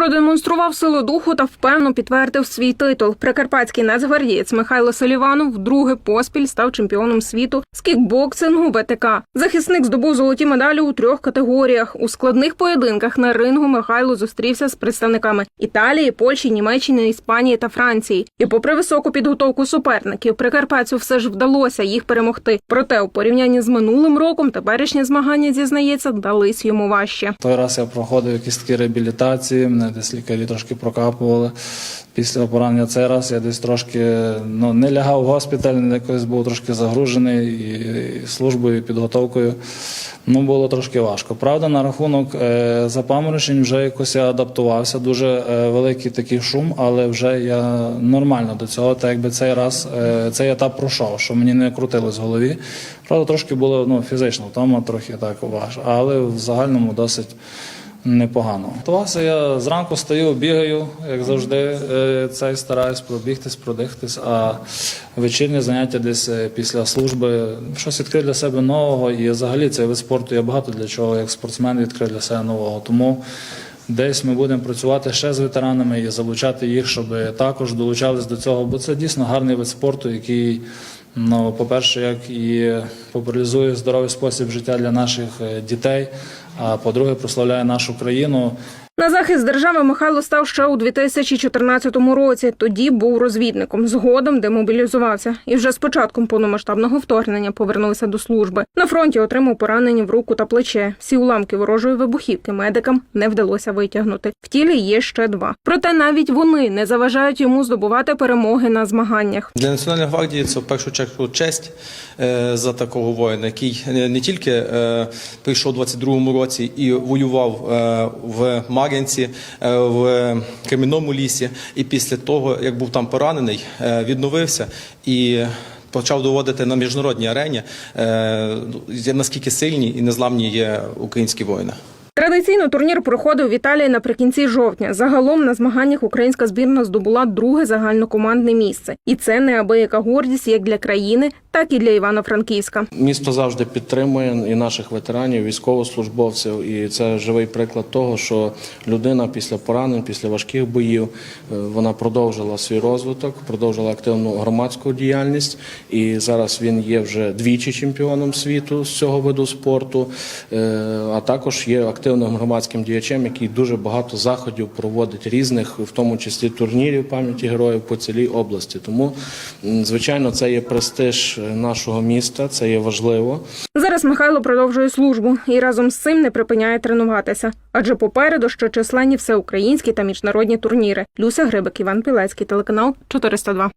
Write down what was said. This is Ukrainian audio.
Продемонстрував силу духу та впевнено підтвердив свій титул. Прикарпатський нацгвардієць Михайло Селіванов вдруге поспіль став чемпіоном світу з кікбоксингу ВТК. Захисник здобув золоті медалі у трьох категоріях. У складних поєдинках на рингу Михайло зустрівся з представниками Італії, Польщі, Німеччини, Іспанії та Франції. І, попри високу підготовку суперників, прикарпатцю все ж вдалося їх перемогти. Проте, у порівнянні з минулим роком, теперішні змагання зізнається, дались йому важче. Той раз я проходив якісь такі реабілітації, мене десь лікарі трошки прокапували. Після поранення цей раз я десь трошки ну, не лягав в госпіталь, якось був трошки загружений і службою, і підготовкою. Ну, було трошки важко. Правда, на рахунок е, запаморочень вже якось я адаптувався. Дуже е, великий такий шум, але вже я нормально до цього. Так якби цей раз е, цей етап пройшов, що мені не крутилось в голові. Правда, трошки було ну, фізично втома, трохи так важко, але в загальному досить непогано. Готувався я зранку стою, бігаю, як завжди. е, Цей стараюсь пробігтись, продихтись. А вечірнє заняття десь е, після служби щось відкрив для себе нового. І взагалі цей вид спорту я багато для чого, як спортсмен відкрив для себе нового. Тому десь ми будемо працювати ще з ветеранами і залучати їх, щоб також долучались до цього, бо це дійсно гарний вид спорту, який. Ну, по-перше, як і популяризує здоровий спосіб життя для наших е, дітей, а по-друге, прославляє нашу країну. На захист держави Михайло став ще у 2014 році. Тоді був розвідником. Згодом демобілізувався і вже з початком повномасштабного вторгнення повернувся до служби. На фронті отримав поранення в руку та плече. Всі уламки ворожої вибухівки медикам не вдалося витягнути. В тілі є ще два. Проте навіть вони не заважають йому здобувати перемоги на змаганнях. Для Національної гвардії це в першу чергу честь е, за такого воїна, який е, не тільки е, прийшов у 22-му році і воював в Мар'янці, е, в Кам'яному лісі, і після того, як був там поранений, е, відновився і. Почав доводити на міжнародній арені, е, наскільки сильні і незламні є українські воїни. Традиційно турнір проходив в Італії наприкінці жовтня. Загалом на змаганнях українська збірна здобула друге загальнокомандне місце, і це неабияка гордість як для країни, так і для Івано-Франківська. Місто завжди підтримує і наших ветеранів, військовослужбовців. І це живий приклад того, що людина після поранень, після важких боїв, е, вона продовжила свій розвиток, продовжила активну громадську діяльність. І зараз він є вже двічі чемпіоном світу з цього виду спорту, е, а також є активним громадським діячем, який дуже багато заходів проводить різних, в тому числі турнірів пам'яті героїв по цілій області. Тому, звичайно, це є престиж е, нашого міста, це є важливо. Зараз Михайло продовжує службу і разом з цим не припиняє тренуватися. Адже попереду ще численні всеукраїнські та міжнародні турніри. Люся Грибик, Іван Пілецький, телеканал 402.